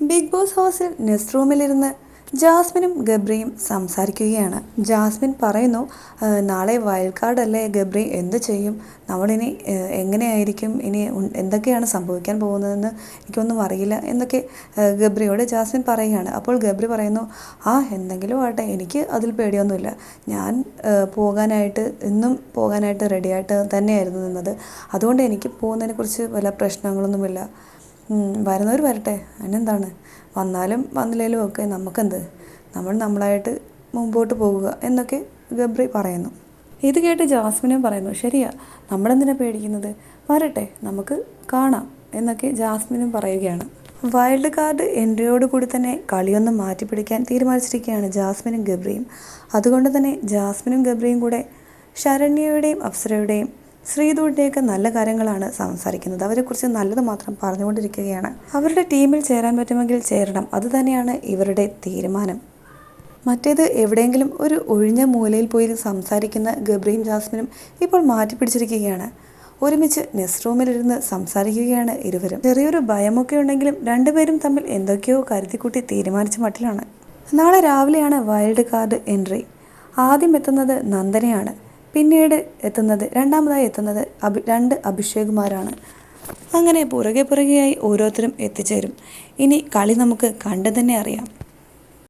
Big Boss ഹൗസിൽ nest റൂമിലിരുന്ന് ജാസ്മിനും ഗബ്രിയും സംസാരിക്കുകയാണ്. ജാസ്മിൻ പറയുന്നു നാളെ വൈൽഡ് കാർഡ് അല്ലേ ഗബ്രി? എന്ത് ചെയ്യും? നമ്മളിനി എങ്ങനെയായിരിക്കും? ഇനി എന്തൊക്കെയാണ് സംഭവിക്കാൻ പോകുന്നതെന്ന് എനിക്കൊന്നും അറിയില്ല എന്നൊക്കെ ഗബ്രിയോട് ജാസ്മിൻ പറയുകയാണ്. അപ്പോൾ ഗബ്രി പറയുന്നു ആ എന്തെങ്കിലും ആട്ടെ എനിക്ക് അതിൽ പേടിയൊന്നുമില്ല. ഞാൻ പോകാനായിട്ട് ഇന്നും പോകാനായിട്ട് റെഡിയായിട്ട് തന്നെയായിരുന്നു നിന്നത്. അതുകൊണ്ട് എനിക്ക് പോകുന്നതിനെക്കുറിച്ച് വല്ല പ്രശ്നങ്ങളൊന്നുമില്ല. വരുന്നവർ വരട്ടെ. അതിനെന്താണ്? വന്നാലും വന്നില്ലെങ്കിലും ഒക്കെ നമുക്കെന്ത്? നമ്മൾ നമ്മളായിട്ട് മുമ്പോട്ട് പോകുക എന്നൊക്കെ ഗബ്രി പറയുന്നു. ഇത് കേട്ട് ജാസ്മിനും പറയുന്നു ശരിയാ നമ്മളെന്തിനാ പേടിക്കുന്നത്? വരട്ടെ നമുക്ക് കാണാം എന്നൊക്കെ ജാസ്മിനും പറയുകയാണ്. വൈൽഡ് കാർഡ് എൻട്രിയോട് കൂടി തന്നെ കളിയൊന്ന് മാറ്റിപ്പിടിക്കാൻ തീരുമാനിച്ചിരിക്കുകയാണ് ജാസ്മിനും ഗബ്രിയും. അതുകൊണ്ട് തന്നെ ജാസ്മിനും ഗബ്രിയും കൂടെ ശരണ്യയുടെയും അപ്സരയുടെയും ശ്രീധുവിന്റെയൊക്കെ നല്ല കാര്യങ്ങളാണ് സംസാരിക്കുന്നത്. അവരെക്കുറിച്ച് നല്ലത് മാത്രം പറഞ്ഞുകൊണ്ടിരിക്കുകയാണ്. അവരുടെ ടീമിൽ ചേരാൻ പറ്റുമെങ്കിൽ ചേരണം. അതുതന്നെയാണ് ഇവരുടെ തീരുമാനം. മറ്റേത് എവിടെയെങ്കിലും ഒരു ഒഴിഞ്ഞ മൂലയിൽ പോയി സംസാരിക്കുന്ന ഗബ്രീം ജാസ്മിനും ഇപ്പോൾ മാറ്റിപ്പിടിച്ചിരിക്കുകയാണ്. ഒരുമിച്ച് നെസ് റൂമിലിരുന്ന് സംസാരിക്കുകയാണ് ഇരുവരും. ചെറിയൊരു ഭയമൊക്കെ ഉണ്ടെങ്കിലും രണ്ടുപേരും തമ്മിൽ എന്തൊക്കെയോ കരുതിക്കൂട്ടി തീരുമാനിച്ച മട്ടിലാണ്. നാളെ രാവിലെയാണ് വൈൽഡ് കാർഡ് എൻട്രി. ആദ്യം എത്തുന്നത് നന്ദനയാണ്. പിന്നീട് എത്തുന്നത് രണ്ടാമതായി എത്തുന്നത് അഭി രണ്ട് അഭിഷേകുമാരാണ്. അങ്ങനെ പുറകെ പുറകെയായി ഓരോരുത്തരും എത്തിച്ചേരും. ഇനി കളി നമുക്ക് കണ്ടു തന്നെ അറിയാം.